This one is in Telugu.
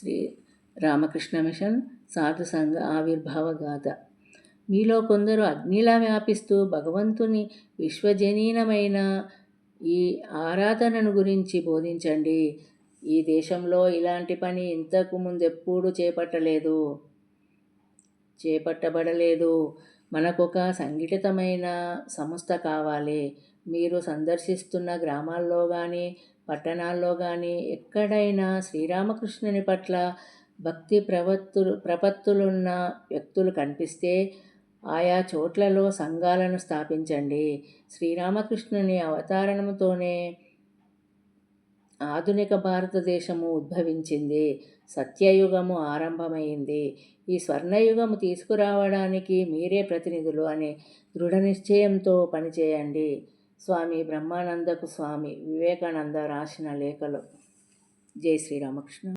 శ్రీ రామకృష్ణ మిషన్ సాధు సంఘ ఆవిర్భావ గాథ. మీలో కొందరు అగ్నిలా వ్యాపిస్తూ భగవంతుని విశ్వజనీనమైన ఈ ఆరాధనను గురించి బోధించండి. ఈ దేశంలో ఇలాంటి పని ఇంతకు ముందెప్పుడూ చేపట్టలేదు. చేపట్టబడలేదు. మనకొక సంఘటితమైన సంస్థ కావాలి. మీరు సందర్శిస్తున్న గ్రామాల్లో కానీ పట్టణాల్లో కానీ ఎక్కడైనా శ్రీరామకృష్ణుని పట్ల భక్తి ప్రవత్తులు ప్రపత్తులున్న వ్యక్తులు కనిపిస్తే ఆయా చోట్లలో సంఘాలను స్థాపించండి. శ్రీరామకృష్ణుని అవతారణముతోనే ఆధునిక భారతదేశము ఉద్భవించింది. సత్యయుగము ఆరంభమైంది. ఈ స్వర్ణయుగము తీసుకురావడానికి మీరే ప్రతినిధులు అనే దృఢ నిశ్చయంతో పనిచేయండి. స్వామి బ్రహ్మానందకు స్వామి వివేకానంద రాసిన లేఖలు. జై శ్రీరామకృష్ణ